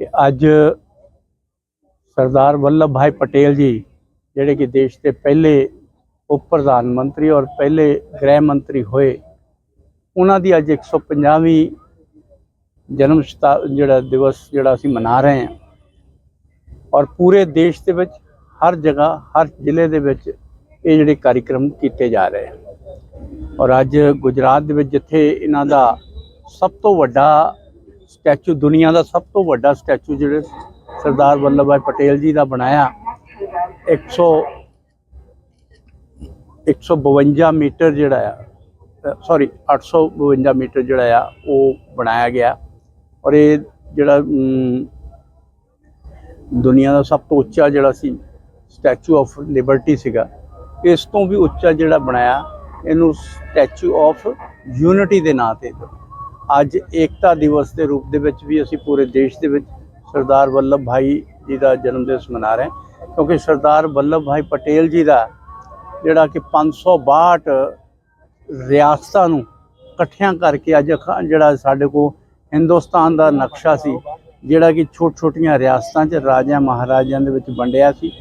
ਕਿ ਅੱਜ ਸਰਦਾਰ ਵੱਲਭ ਭਾਈ ਪਟੇਲ ਜੀ, ਜਿਹੜੇ ਕਿ ਦੇਸ਼ ਦੇ ਪਹਿਲੇ ਉਪ ਪ੍ਰਧਾਨ ਮੰਤਰੀ ਔਰ ਪਹਿਲੇ ਗ੍ਰਹਿ ਮੰਤਰੀ ਹੋਏ, ਉਹਨਾਂ ਦੀ ਅੱਜ 150ਵੀਂ ਜਨਮ ਸ਼ਤਾ, ਜਿਹੜਾ ਦਿਵਸ ਜਿਹੜਾ ਅਸੀਂ ਮਨਾ ਰਹੇ ਹਾਂ। ਔਰ ਪੂਰੇ ਦੇਸ਼ ਦੇ ਵਿੱਚ, ਹਰ ਜਗ੍ਹਾ, ਹਰ ਜ਼ਿਲ੍ਹੇ ਦੇ ਵਿੱਚ ਇਹ ਜਿਹੜੇ ਕਾਰਜਕ੍ਰਮ ਕੀਤੇ ਜਾ ਰਹੇ ਹਨ। ਔਰ ਅੱਜ ਗੁਜਰਾਤ ਦੇ ਵਿੱਚ ਜਿੱਥੇ ਇਹਨਾਂ ਦਾ ਸਭ ਤੋਂ ਵੱਡਾ ਸਟੈਚੂ ਦੁਨੀਆ ਦਾ ਸਭ ਤੋਂ ਵੱਡਾ ਸਟੈਚੂ ਜਿਹੜੇ ਸਰਦਾਰ ਵੱਲਭ ਭਾਈ ਪਟੇਲ ਜੀ ਦਾ ਬਣਾਇਆ 100 152 ਮੀਟਰ ਜਿਹੜਾ ਆ ਸੌਰੀ 852 ਮੀਟਰ ਜਿਹੜਾ ਆ, ਉਹ ਬਣਾਇਆ ਗਿਆ। ਔਰ ਇਹ ਜਿਹੜਾ ਦੁਨੀਆ ਦਾ ਸਭ ਤੋਂ ਉੱਚਾ ਜਿਹੜਾ ਸੀ, ਸਟੈਚੂ ਆਫ ਲਿਬਰਟੀ ਸੀਗਾ, ਇਸ ਤੋਂ ਵੀ ਉੱਚਾ ਜਿਹੜਾ ਬਣਾਇਆ, ਇਹਨੂੰ ਸਟੈਚੂ ਆਫ ਯੂਨਿਟੀ ਦੇ ਨਾਂ ਤੇ ਅੱਜ ਏਕਤਾ ਦਿਵਸ ਦੇ ਰੂਪ ਦੇ ਵਿੱਚ ਵੀ ਅਸੀਂ ਪੂਰੇ ਦੇਸ਼ ਦੇ ਵਿੱਚ ਸਰਦਾਰ ਵੱਲਭ ਭਾਈ ਜੀ ਦਾ ਜਨਮ ਦਿਵਸ ਮਨਾ ਰਹੇ ਹਾਂ। ਕਿਉਂਕਿ ਸਰਦਾਰ ਵੱਲਭ ਭਾਈ ਪਟੇਲ ਜੀ ਦਾ ਜਿਹੜਾ ਕਿ 562 ਰਿਆਸਤਾਂ ਨੂੰ ਇਕੱਠਿਆਂ ਕਰਕੇ ਅੱਜ ਅਖਾ- ਜਿਹੜਾ ਸਾਡੇ ਕੋਲ ਹਿੰਦੁਸਤਾਨ ਦਾ ਨਕਸ਼ਾ ਸੀ, ਜਿਹੜਾ ਕਿ ਛੋਟ ਛੋਟੀਆਂ ਰਿਆਸਤਾਂ 'ਚ ਰਾਜਿਆਂ ਮਹਾਰਾਜਿਆਂ ਦੇ ਵਿੱਚ ਵੰਡਿਆ ਸੀ,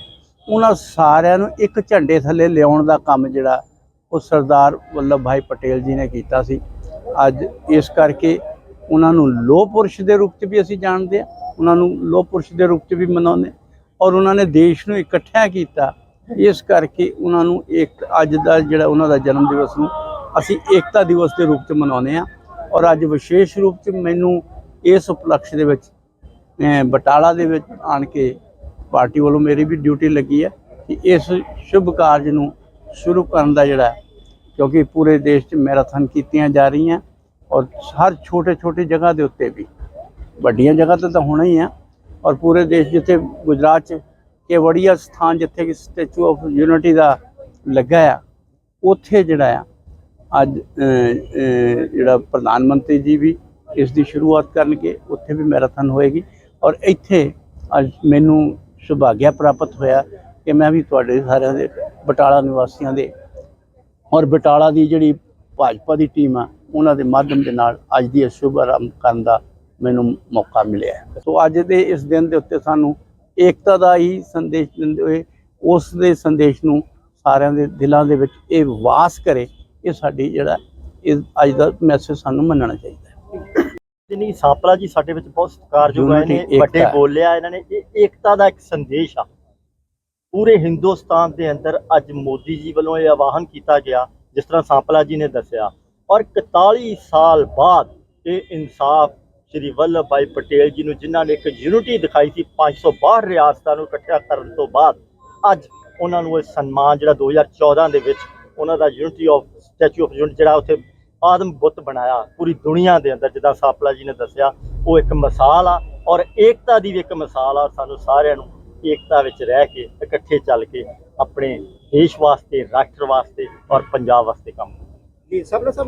ਉਹਨਾਂ ਸਾਰਿਆਂ ਨੂੰ ਇੱਕ ਝੰਡੇ ਥੱਲੇ ਲਿਆਉਣ ਦਾ ਕੰਮ ਜਿਹੜਾ ਉਹ ਸਰਦਾਰ ਵੱਲਭ ਭਾਈ ਪਟੇਲ ਜੀ ਨੇ ਕੀਤਾ ਸੀ। ਅੱਜ ਇਸ ਕਰਕੇ ਉਹਨਾਂ ਨੂੰ ਲੋਹ ਪੁਰਸ਼ ਦੇ ਰੂਪ 'ਚ ਵੀ ਅਸੀਂ ਜਾਣਦੇ ਆ ਉਹਨਾਂ ਨੂੰ ਲੋਹ ਪੁਰਸ਼ ਦੇ ਰੂਪ 'ਚ ਵੀ ਮਨਾਉਂਦੇ ਔਰ ਉਹਨਾਂ ਨੇ ਦੇਸ਼ ਨੂੰ ਇਕੱਠਿਆ ਕੀਤਾ। ਇਸ ਕਰਕੇ ਉਹਨਾਂ ਨੂੰ ਇੱਕ ਅੱਜ ਦਾ ਜਿਹੜਾ ਉਹਨਾਂ ਦਾ ਜਨਮ ਦਿਵਸ ਨੂੰ ਅਸੀਂ ਏਕਤਾ ਦਿਵਸ ਦੇ ਰੂਪ 'ਚ ਮਨਾਉਂਦੇ ਆ ਔਰ ਅੱਜ ਵਿਸ਼ੇਸ਼ ਰੂਪ 'ਚ ਮੈਨੂੰ ਇਸ ਉਪਲਕਸ਼ ਦੇ ਵਿੱਚ ਬਟਾਲਾ ਦੇ ਵਿੱਚ ਆਣ ਕੇ ਪਾਰਟੀ ਵੱਲੋਂ ਮੇਰੀ ਵੀ ਡਿਊਟੀ ਲੱਗੀ ਹੈ ਕਿ ਇਸ ਸ਼ੁਭ ਕਾਰਜ ਨੂੰ ਸ਼ੁਰੂ ਕਰਨ ਦਾ ਜਿਹੜਾ ਕਿਉਂਕਿ ਪੂਰੇ ਦੇਸ਼ 'ਚ ਮੈਰਾਥਨ ਕੀਤੀਆਂ ਜਾ ਰਹੀਆਂ ਔਰ ਹਰ ਛੋਟੇ ਛੋਟੇ ਜਗ੍ਹਾ ਦੇ ਉੱਤੇ ਵੀ। ਵੱਡੀਆਂ ਜਗ੍ਹਾ ਤੇ ਤਾਂ ਹੋਣਾ ਹੀ ਆ ਔਰ ਪੂਰੇ ਦੇਸ਼ ਜਿੱਥੇ ਗੁਜਰਾਤ 'ਚ ਕੇਵੜੀਆ ਸਥਾਨ ਜਿੱਥੇ ਕਿ ਸਟੈਚੂ ਆਫ ਯੂਨਿਟੀ ਦਾ ਲੱਗਾ ਆ, ਉੱਥੇ ਜਿਹੜਾ ਆ, ਅੱਜ ਜਿਹੜਾ ਪ੍ਰਧਾਨ ਮੰਤਰੀ ਜੀ ਵੀ ਇਸ ਦੀ ਸ਼ੁਰੂਆਤ ਕਰਨਗੇ, ਉੱਥੇ ਵੀ ਮੈਰਾਥਨ ਹੋਏਗੀ ਔਰ ਇੱਥੇ ਅੱਜ ਮੈਨੂੰ ਸੁਭਾਗਿਆ ਪ੍ਰਾਪਤ ਹੋਇਆ ਕਿ ਮੈਂ ਵੀ ਤੁਹਾਡੇ ਸਾਰਿਆਂ ਦੇ ਬਟਾਲਾ ਨਿਵਾਸੀਆਂ ਦੇ ਔਰ ਬਟਾਲਾ ਦੀ ਜਿਹੜੀ ਭਾਜਪਾ ਦੀ ਟੀਮ ਆ ਉਹਨਾਂ ਦੇ ਮਾਧਿਅਮ ਦੇ ਨਾਲ ਅੱਜ ਦੀ ਸ਼ੁਭ ਆਰੰਭ ਕਰਨ ਦਾ ਮੈਨੂੰ ਮੌਕਾ ਮਿਲਿਆ। ਸੋ ਅੱਜ ਦੇ ਇਸ ਦਿਨ ਦੇ ਉੱਤੇ ਸਾਨੂੰ ਏਕਤਾ ਦਾ ਹੀ ਸੰਦੇਸ਼ ਦਿੰਦੇ ਹੋਏ ਉਸ ਦੇ ਸੰਦੇਸ਼ ਨੂੰ ਸਾਰਿਆਂ ਦੇ ਦਿਲਾਂ ਦੇ ਵਿੱਚ ਇਹ ਵਾਸ ਕਰੇ ਇਹ ਸਾਡੀ ਜਿਹੜਾ ਇਹ ਅੱਜ ਦਾ ਮੈਸੇਜ ਸਾਨੂੰ ਮੰਨਣਾ ਚਾਹੀਦਾ ਹੈ ਜਿਨੀ ਸਾਪਲਾ ਜੀ ਸਾਡੇ ਵਿੱਚ ਬਹੁਤ ਸਤਿਕਾਰਯੋਗ ਆਏ ਨੇ ਵੱਡੇ। ਬੋਲਿਆ ਇਹਨਾਂ ਨੇ ਇਹ ਏਕਤਾ ਦਾ ਇੱਕ ਸੰਦੇਸ਼ ਆ ਪੂਰੇ ਹਿੰਦੁਸਤਾਨ ਦੇ ਅੰਦਰ ਅੱਜ ਮੋਦੀ ਜੀ ਵੱਲੋਂ ਇਹ ਆਵਾਹਨ ਕੀਤਾ ਗਿਆ, ਜਿਸ ਤਰ੍ਹਾਂ ਸਾਂਪਲਾ ਜੀ ਨੇ ਦੱਸਿਆ। ਔਰ 41 ਸਾਲ ਬਾਅਦ ਇਹ ਇਨਸਾਫ ਸ਼੍ਰੀ ਵੱਲਭ ਭਾਈ ਪਟੇਲ ਜੀ ਨੂੰ, ਜਿਨ੍ਹਾਂ ਨੇ ਇੱਕ ਯੂਨਿਟੀ ਦਿਖਾਈ ਸੀ 562 ਰਿਆਸਤਾਂ ਨੂੰ ਇਕੱਠਿਆ ਕਰਨ ਤੋਂ ਬਾਅਦ, ਅੱਜ ਉਹਨਾਂ ਨੂੰ ਇਹ ਸਨਮਾਨ ਜਿਹੜਾ 2014 ਦੇ ਵਿੱਚ ਉਹਨਾਂ ਦਾ unity of, statue of unity ਜਿਹੜਾ ਉੱਥੇ ਆਦਮ ਬੁੱਤ ਬਣਾਇਆ, ਪੂਰੀ ਦੁਨੀਆ ਦੇ ਅੰਦਰ ਜਿੱਦਾਂ ਸਾਪਲਾ ਜੀ ਨੇ ਦੱਸਿਆ, ਉਹ ਇੱਕ ਮਿਸਾਲ ਆ। ਔਰ ਏਕਤਾ ਦੀ ਵੀ ਇੱਕ ਮਿਸਾਲ ਆ, ਸਾਨੂੰ ਸਾਰਿਆਂ ਨੂੰ ਏਕਤਾ ਵਿੱਚ ਰਹਿ ਕੇ, ਇਕੱਠੇ ਚੱਲ ਕੇ ਆਪਣੇ ਦੇਸ਼ ਵਾਸਤੇ, ਰਾਸ਼ਟਰ ਵਾਸਤੇ ਔਰ ਪੰਜਾਬ ਵਾਸਤੇ ਕੰਮ ਜੀ, ਸਭ ਨੇ ਸਭ